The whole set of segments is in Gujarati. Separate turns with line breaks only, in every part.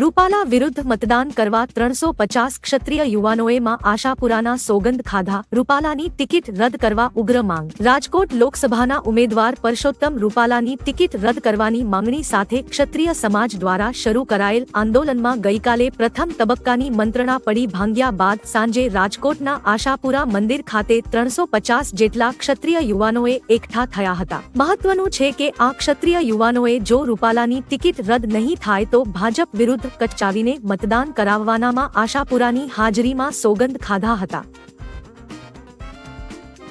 રૂપાલા વિરુદ્ધ મતદાન કરવા ત્રણસો પચાસ ક્ષત્રિય યુવાનોએ માં આશાપુરાના સોગંદ ખાધા. રૂપાલાની ટિકિટ રદ કરવા ઉગ્ર માંગ. રાજકોટ લોકસભાના ઉમેદવાર પરસોત્તમ રૂપાલાની ટિકિટ રદ કરવાની માંગણી સાથે ક્ષત્રિય સમાજ દ્વારા શરૂ કરાયેલ આંદોલનમાં ગઈકાલે પ્રથમ તબક્કાની મંત્રણા પડી ભાંગ્યા બાદ સાંજે રાજકોટના આશાપુરા મંદિર ખાતે ત્રણસો પચાસ જેટલા ક્ષત્રિય યુવાનોએ એકઠા થયા હતા. મહત્વનું છે કે આ ક્ષત્રિય યુવાનોએ જો રૂપાલાની ટિકિટ રદ નહીં થાય તો ભાજપ વિરુદ્ધ કચચાવીને મતદાન કરાવવાનામાં આશાપુરાની હાજરીમાં સોગંદ ખાધા હતા.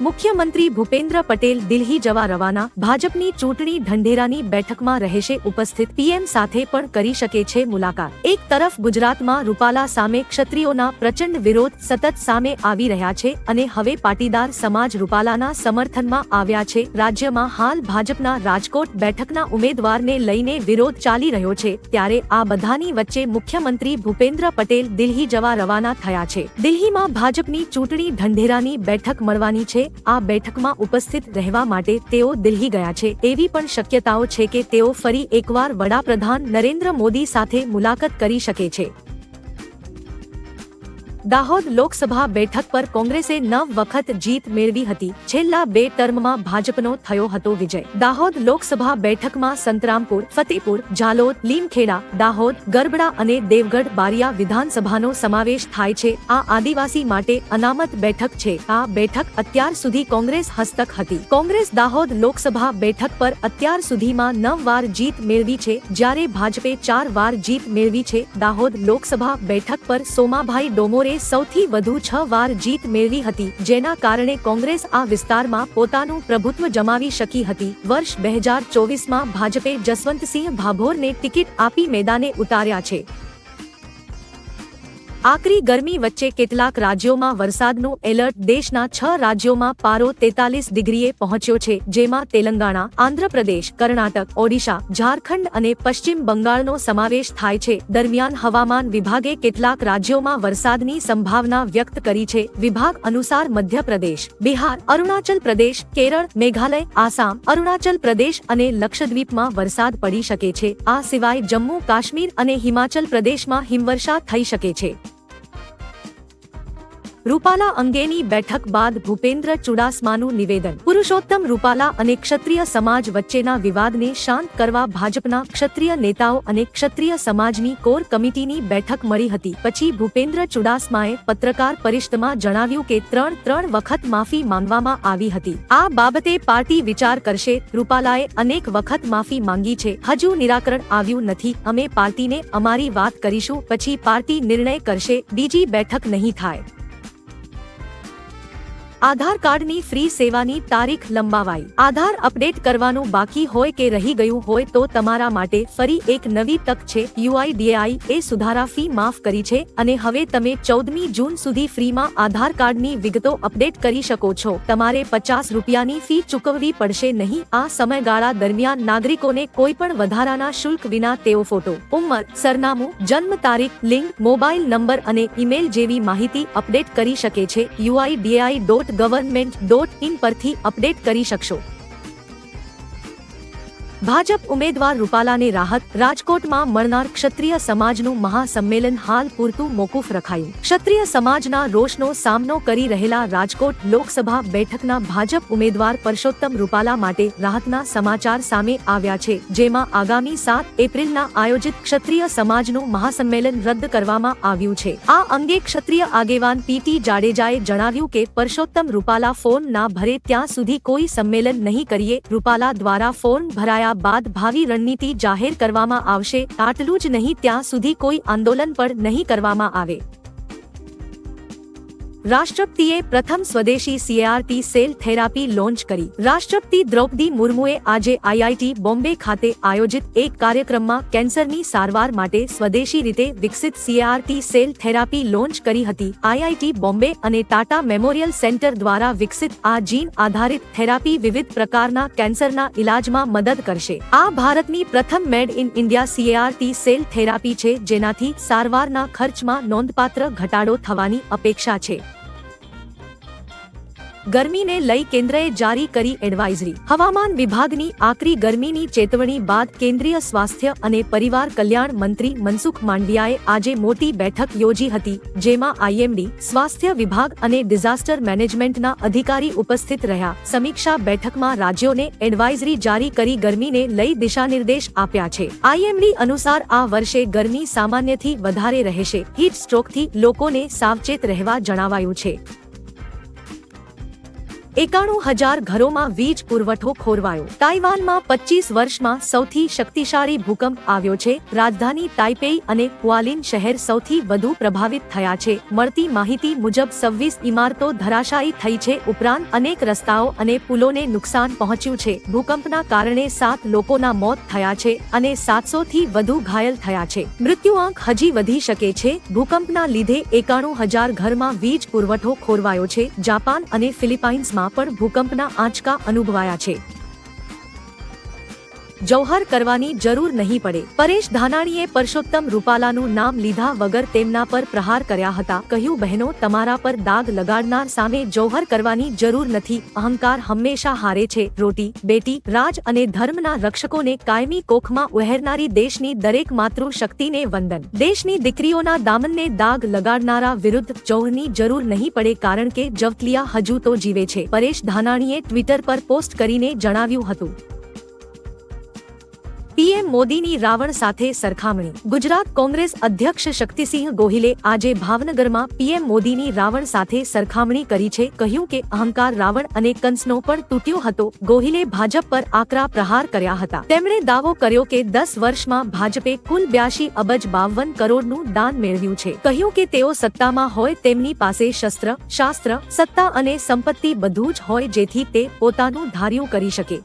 મુખ્યમંત્રી ભૂપેન્દ્ર પટેલ દિલ્હી જવા રવાના. ભાજપની ચૂંટણી ઢંઢેરાની બેઠકમાં રહેશે ઉપસ્થિત. પીએમ સાથે પણ કરી શકે છે મુલાકાત. એક તરફ ગુજરાતમાં રૂપાલા સામે ક્ષત્રિયોના પ્રચંડ વિરોધ સતત સામે આવી રહ્યા છે અને હવે પાટીદાર સમાજ રૂપાલાના સમર્થનમાં આવ્યા છે. રાજ્યમાં હાલ ભાજપના રાજકોટ બેઠકના ઉમેદવારને લઈને વિરોધ ચાલી રહ્યો છે. ત્યારે આ બધાની વચ્ચે મુખ્યમંત્રી ભૂપેન્દ્ર પટેલ દિલ્હી જવા રવાના થયા છે. દિલ્હીમાં ભાજપની ચૂંટણી ઢંઢેરાની બેઠક મળવાની છે. આ બેઠકમાં ઉપસ્થિત રહેવા માટે તેઓ દિલ્હી ગયા છે. એવી પણ શક્યતાઓ છે કે તેઓ ફરી એકવાર વડાપ્રધાન નરેન્દ્ર મોદી સાથે મુલાકાત કરી શકે છે. દાહોદ લોકસભા બેઠક પર કોંગ્રેસે નવ વખત જીત મેળવી હતી. છેલ્લા બે ટર્મમાં ભાજપનો થયો હતો વિજય. દાહોદ લોકસભા બેઠકમાં સંતરામપુર, ફતેપુર જાલોદ લીમખેડા, દાહોદ, ગરબડા અને દેવગઢ બારિયા વિધાનસભાનો સમાવેશ થાય છે. આ આદિવાસી માટે અનામત બેઠક છે. આ બેઠક અત્યાર સુધી કોંગ્રેસ હસ્તક હતી. કોંગ્રેસ દાહોદ લોકસભા બેઠક પર અત્યાર સુધીમાં નવ વાર જીત મેળવી છે. જ્યારે ભાજપે ચાર વાર જીત મેળવી છે. દાહોદ લોકસભા બેઠક પર સોમાભાઈ ડોમોરે સૌથી વધુ છ વાર જીત મેળવી હતી, જેના કારણે કોંગ્રેસ આ વિસ્તારમાં પોતાનું પ્રભુત્વ જમાવી શકી હતી. વર્ષ બે હજાર ચોવીસમાં ભાજપે જસવંતસિંહ ભાભોરને ટિકિટ આપી મેદાને ઉતાર્યા છે. આકરી ગરમી વચ્ચે કેટલાક રાજ્યોમાં વરસાદનું એલર્ટ દેશના છ રાજ્યોમાં પારો તેતાલીસ ડિગ્રીએ પહોંચ્યો છે, જેમાં તેલંગાણા, આંધ્રપ્રદેશ, કર્ણાટક, ઓડિશા, ઝારખંડ અને પશ્ચિમ બંગાળનો સમાવેશ થાય છે. દરમિયાન હવામાન વિભાગે કેટલાક રાજ્યોમાં વરસાદની સંભાવના વ્યક્ત કરી છે. વિભાગ અનુસાર મધ્યપ્રદેશ, બિહાર, અરુણાચલ પ્રદેશ, કેરળ, મેઘાલય, આસામ, અરુણાચલ પ્રદેશ અને લક્ષદ્વીપમાં વરસાદ પડી શકે છે. આ સિવાય જમ્મુ કાશ્મીર અને હિમાચલ પ્રદેશમાં હિમવર્ષા થઈ શકે છે. રૂપાલા અંગેની બેઠક બાદ ભૂપેન્દ્ર ચુડાસમાનું નિવેદન. પુરુષોત્તમ રૂપાલા અને ક્ષત્રિય સમાજ વચ્ચેના વિવાદને શાંત કરવા ભાજપના ક્ષત્રિય નેતાઓ અને ક્ષત્રિય સમાજની કોર કમિટીની બેઠક મળી હતી. પછી ભૂપેન્દ્ર ચુડાસમાએ પત્રકાર પરિષદમાં જણાવ્યું કે ત્રણ ત્રણ વખત માફી માંગવામાં આવી હતી. આ બાબતે પાર્ટી વિચાર કરશે. રૂપાલાએ અનેક વખત માફી માંગી છે. હજુ નિરાકરણ આવ્યું નથી. અમે પાર્ટીને અમારી વાત કરીશું. પછી પાર્ટી નિર્ણય કરશે. બીજી બેઠક નહીં થાય. આધાર કાર્ડની ફ્રી સેવાની તારીખ લંબાવાઈ. આધાર અપડેટ કરવાનું બાકી હોય કે રહી ગયું હોય તો તમારા માટે ફરી એક નવી તક છે. યુઆઈડીએઆઈ એ સુધારા ફી માફ કરી છે અને હવે તમે ચૌદમી જૂન સુધી ફ્રીમાં આધાર કાર્ડની વિગતો અપડેટ કરી શકો છો. તમારે પચાસ રૂપિયાની ફી ચૂકવવી પડશે નહીં. આ સમયગાળા દરમિયાન નાગરિકોને કોઈ પણ વધારાના શુલ્ક વિના તેઓ ફોટો, ઉંમર, સરનામું, જન્મ તારીખ, લિંક, મોબાઈલ નંબર અને ઈમેલ જેવી માહિતી અપડેટ કરી શકે છે. UIDAI dot government dot in પરથી અપડેટ કરી શકશો. ભાજપ ઉમેદવાર રૂપાલાને રાહત, રાજકોટમાં મળનાર ક્ષત્રિય સમાજનું મહાસંમેલન હાલ પૂરતું મોકૂફ રખાયું. ક્ષત્રિય સમાજના રોષનો સામનો કરી રહેલા રાજકોટ લોકસભા બેઠકના ભાજપ ઉમેદવાર પરસોત્તમ રૂપાલા માટે રાહતના સમાચાર સામે આવ્યા છે, જેમાં આગામી સાત એપ્રિલના આયોજિત ક્ષત્રિય સમાજનું મહાસંમેલન રદ કરવામાં આવ્યું છે. આ અંગે ક્ષત્રિય આગેવાન પીટી જાડેજાએ જણાવ્યું કે પરસોત્તમ રૂપાલા ફોન ના ભરે ત્યાં સુધી કોઈ સંમેલન નહીં કરીએ, રૂપાલા દ્વારા ફોર્મ ભરાયા બાદ ભાવિ રણનીતિ જાહેર કરવામાં આવશે. આટલું જ નહીં, ત્યાં સુધી કોઈ આંદોલન પણ નહીં કરવામાં આવે. રાષ્ટ્રપતિએ પ્રથમ સ્વદેશી સીઆરટી સેલ થેરાપી લોન્ચ કરી. રાષ્ટ્રપતિ દ્રૌપદી મુર્મુએ આજે આઈઆઈટી બોમ્બે ખાતે આયોજિત એક કાર્યક્રમમાં કેન્સરની સારવાર માટે સ્વદેશી રીતે વિકસિત સીઆરટી સેલ થેરાપી લોન્ચ કરી હતી. આઈઆઈટી બોમ્બે અને ટાટા મેમોરિયલ સેન્ટર દ્વારા વિકસિત આ જીન આધારિત થેરાપી વિવિધ પ્રકારના કેન્સરના ઇલાજમાં મદદ કરશે. આ ભારતની પ્રથમ made in India CRT cell therapy છે, જેનાથી સારવારના ખર્ચમાં નોંધપાત્ર ઘટાડો થવાની અપેક્ષા છે. ગરમીને લઈ કેન્દ્રએ જારી કરી એડવાઇઝરી. હવામાન વિભાગની આકરી ગરમીની ચેતવણી બાદ કેન્દ્રીય સ્વાસ્થ્ય અને પરિવાર કલ્યાણ મંત્રી મનસુખ માંડવિયાએ આજે મોટી બેઠક યોજી હતી, જેમાં આઈએમડી, સ્વાસ્થ્ય વિભાગ અને ડિઝાસ્ટર મેનેજમેન્ટના અધિકારી ઉપસ્થિત રહ્યા. સમીક્ષા બેઠકમાં રાજ્યોને એડવાઇઝરી જારી કરી ગરમીને લઈ દિશાનિર્દેશ આપ્યા છે. આઈએમડી અનુસાર આ વર્ષે ગરમી સામાન્યથી વધારે રહેશે. હીટ સ્ટ્રોકથી લોકોને સાવચેત રહેવા જણાવાયું છે. એકાણું હજાર ઘરોમાં વીજ પુરવઠો ખોરવાયો. તાઇવાનમાં પચીસ વર્ષમાં સૌથી શક્તિશાળી ભૂકંપ આવ્યો છે. રાજધાની તાઇપેઈ અને ક્વાલિન શહેર સૌથી વધુ પ્રભાવિત થયા છે. મળતી માહિતી મુજબ સવ્વીસ ઇમારતો ધરાશાયી થઈ છે. ઉપરાંત અનેક રસ્તાઓ અને પુલોને નુકસાન પહોંચ્યું છે. ભૂકંપના કારણે સાત લોકોના મોત થયા છે અને સાતસો થી વધુ ઘાયલ થયા છે. મૃત્યુઆંક હજી વધી શકે છે. ભૂકંપના લીધે એકાણું હજાર ઘરમાં વીજ પુરવઠો ખોરવાયો છે. જાપાન અને ફિલિપાઇન્સમાં પણ ભૂકંપના આંચકા અનુભવાયા છે. જૌહર કરવાની જરૂર નહીં પડે. પરેશ ધાનાણીએ પરસોત્તમ રૂપાલાનું નામ લીધા વગર તેમના પર પ્રહાર કર્યા હતા. કહ્યું, બહેનો, તમારા પર દાગ લગાડનાર સામે જૌહર કરવાની જરૂર નથી. અહંકાર હંમેશા હારે છે. રોટી, બેટી, રાજ અને ધર્મના રક્ષકોને કાયમી કોખમાં ઉહેરનારી દેશની દરેક માતૃ શક્તિને વંદન. દેશની દીકરીઓના દામનને દાગ લગાડનારા વિરુદ્ધ જૌહરની જરૂર નહીં પડે કારણ કે જવતલિયા હજુ તો જીવે છે. પરેશ ધાનાણીએ ટ્વિટર પર પોસ્ટ કરીને જણાવ્યું હતું. પીએમ મોદીની રાવણ સાથે સરખામણી. ગુજરાત કોંગ્રેસ અધ્યક્ષ શક્તિસિંહ ગોહિલે આજે ભાવનગરમાં પીએમ મોદીની રાવણ સાથે સરખામણી કરી છે. કહ્યું કે અહંકાર રાવણ અને કંસનો પણ તૂટ્યો હતો. ગોહિલે ભાજપ પર આકરા પ્રહાર કર્યા હતા. તેમણે દાવો કર્યો કે દસ વર્ષમાં ભાજપે કુલ બ્યાસી અબજ બાવન કરોડનું દાન મેળવ્યું છે. કહ્યું કે તેઓ સત્તામાં હોય તેમની પાસે શસ્ત્ર, શાસ્ત્ર, સત્તા અને સંપત્તિ બધું જ હોય જેથી તે પોતાનું ધાર્યું કરી શકે.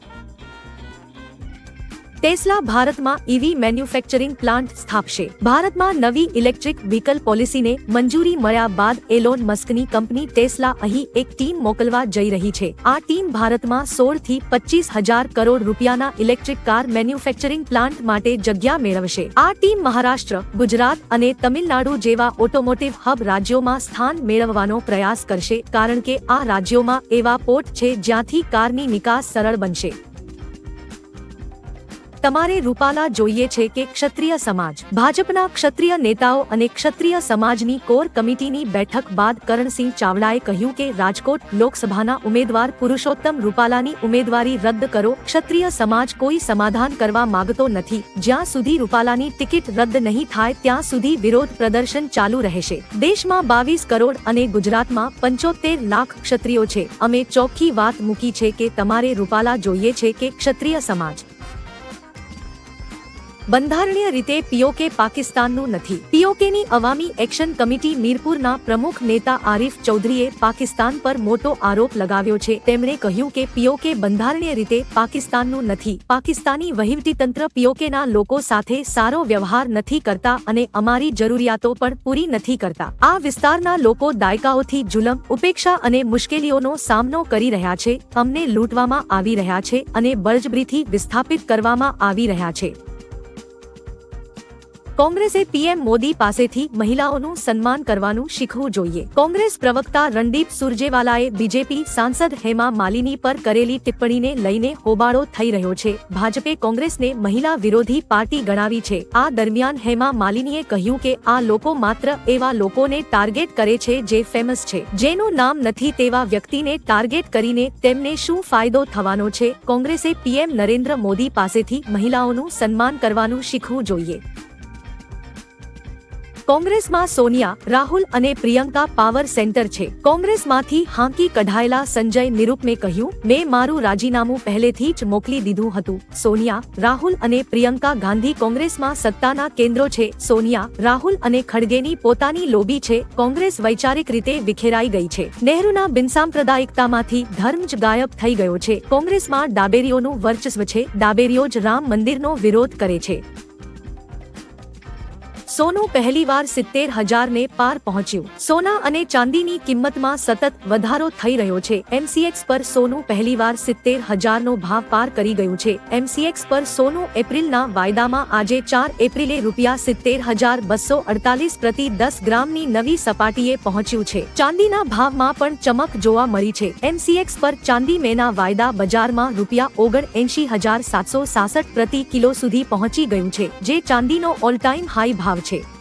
ટેસ્લા ભારતમાં ઈવી મેન્યુફેક્ચરિંગ પ્લાન્ટ સ્થાપશે. ભારતમાં નવી ઇલેક્ટ્રિક વ્હીકલ પોલિસીને મંજૂરી મળ્યા બાદ એલોન મસ્કની કંપની ટેસ્લા અહીં એક ટીમ મોકલવા જઈ રહી છે. આ ટીમ ભારતમાં સોળથી પચીસ હજાર કરોડ રૂપિયાના ઇલેક્ટ્રિક કાર મેન્યુફેક્ચરિંગ પ્લાન્ટ માટે જગ્યા મેળવશે. આ ટીમ મહારાષ્ટ્ર, ગુજરાત અને તમિલનાડુ જેવા ઓટોમોટિવ હબ રાજ્યોમાં સ્થાન મેળવવાનો પ્રયાસ કરશે, કારણ કે આ રાજ્યોમાં એવા પોર્ટ છે જ્યાંથી કારની નિકાસ સરળ બનશે. તમારે રૂપાલા જોઈએ છે કે ક્ષત્રિય સમાજ, ભાજપના ક્ષત્રિય નેતાઓ અને ક્ષત્રિય સમાજની કોર કમિટીની બેઠક બાદ કરણસિંહ ચાવડાએ કહ્યું કે રાજકોટ લોકસભાના ઉમેદવાર પુરુષોત્તમ રૂપાલાની ઉમેદવારી રદ કરો. ક્ષત્રિય સમાજ કોઈ સમાધાન કરવા માંગતો નથી. જ્યાં સુધી રૂપાલાની ટિકિટ રદ નહીં થાય, ત્યાં સુધી વિરોધ પ્રદર્શન ચાલુ રહેશે. દેશમાં બાવીસ કરોડ અને ગુજરાતમાં પંચોતેર લાખ ક્ષત્રિયો છે. અમે ચોખ્ખી વાત મૂકી છે કે તમારે રૂપાલા જોઈએ છે કે ક્ષત્રિય સમાજ. બંધારણીય રીતે પીઓકે પાકિસ્તાનનું નથી. પીઓકેની અવામી એક્શન કમિટી મીરપુરના પ્રમુખ નેતા આરિફ ચૌધરીએ પાકિસ્તાન પર મોટો આરોપ લગાવ્યો છે. તેમણે કહ્યું કે પીઓકે બંધારણીય રીતે પાકિસ્તાનનું નથી. પાકિસ્તાની વહીવટીતંત્ર પીઓકેના લોકો સાથે સારો વ્યવહાર નથી કરતા અને અમારી જરૂરિયાતો પણ પૂરી નથી કરતા. આ વિસ્તારના લોકો દાયકાઓથી જુલમ, ઉપેક્ષા અને મુશ્કેલીઓનો સામનો કરી રહ્યા છે. અમને લૂંટવામાં આવી રહ્યા છે અને બળજબરીથી વિસ્થાપિત કરવામાં આવી રહ્યા છે. કોંગ્રેસે પીએમ મોદી પાસેથી મહિલાઓનું સન્માન કરવાનું શીખવું જોઈએ. કોંગ્રેસ પ્રવક્તા રણદીપ સુરજેવાલાએ બીજેપી સાંસદ હેમા માલિની પર કરેલી ટિપ્પણીને લઈને હોબાળો થઈ રહ્યો છે. ભાજપે કોંગ્રેસને મહિલા વિરોધી પાર્ટી ગણાવી છે. આ દરમિયાન હેમા માલિનીએ કહ્યું કે આ લોકો માત્ર એવા લોકોને ટાર્ગેટ કરે છે જે ફેમસ છે. જેનું નામ નથી તેવા વ્યક્તિને ટાર્ગેટ કરીને તેમને શું ફાયદો થવાનો છે? કોંગ્રેસે પીએમ નરેન્દ્ર મોદી પાસેથી મહિલાઓનું સન્માન કરવાનું શીખવું જોઈએ. કોંગ્રેસમાં સોનિયા, રાહુલ અને પ્રિયંકા પાવર સેન્ટર છે. કોંગ્રેસમાંથી હાંકી કઢાયેલા સંજય નિરૂપમે કહ્યું, મેં મારું રાજીનામું પહેલેથી જ મોકલી દીધું હતું. સોનિયા, રાહુલ અને પ્રિયંકા ગાંધી કોંગ્રેસમાં સત્તાના કેન્દ્રો છે. સોનિયા, રાહુલ અને ખડગેની પોતાની લોબી છે. કોંગ્રેસ વૈચારિક રીતે વિખેરાઈ ગઈ છે. નહેરુના બિનસાંપ્રદાયિકતામાંથી ધર્મ જ ગાયબ થઈ ગયો છે. કોંગ્રેસમાં ડાબેરીઓનું વર્ચસ્વ છે. ડાબેરીઓ જ રામ મંદિરનો વિરોધ કરે છે. સોનું પહેલીવાર સિત્તેર હજારને પાર પહોંચ્યું. સોના અને ચાંદીની કિંમતમાં સતત વધારો થઈ રહ્યો છે. એમસીએક્સ પર સોનું પહેલીવાર સિત્તેર હજારનો ભાવ પાર કરી ગયું છે. એમસીએક્સ પર સોનું એપ્રિલના વાયદામાં આજે ચાર એપ્રિલે રૂપિયા સિત્તેર હજાર બસો અડતાલીસ પ્રતિ દસ ગ્રામની નવી સપાટીએ પહોંચ્યું છે. ચાંદીના ભાવમાં પણ ચમક જોવા મળી છે. એમસીએક્સ પર ચાંદી મેના વાયદા બજારમાં રૂપિયા ઓગણ એંશી હજાર સાતસો સાસઠ પ્રતિ કિલો સુધી પહોંચી ગયું છે, જે ચાંદીનો ઓલ ટાઈમ હાઈ ભાવ છે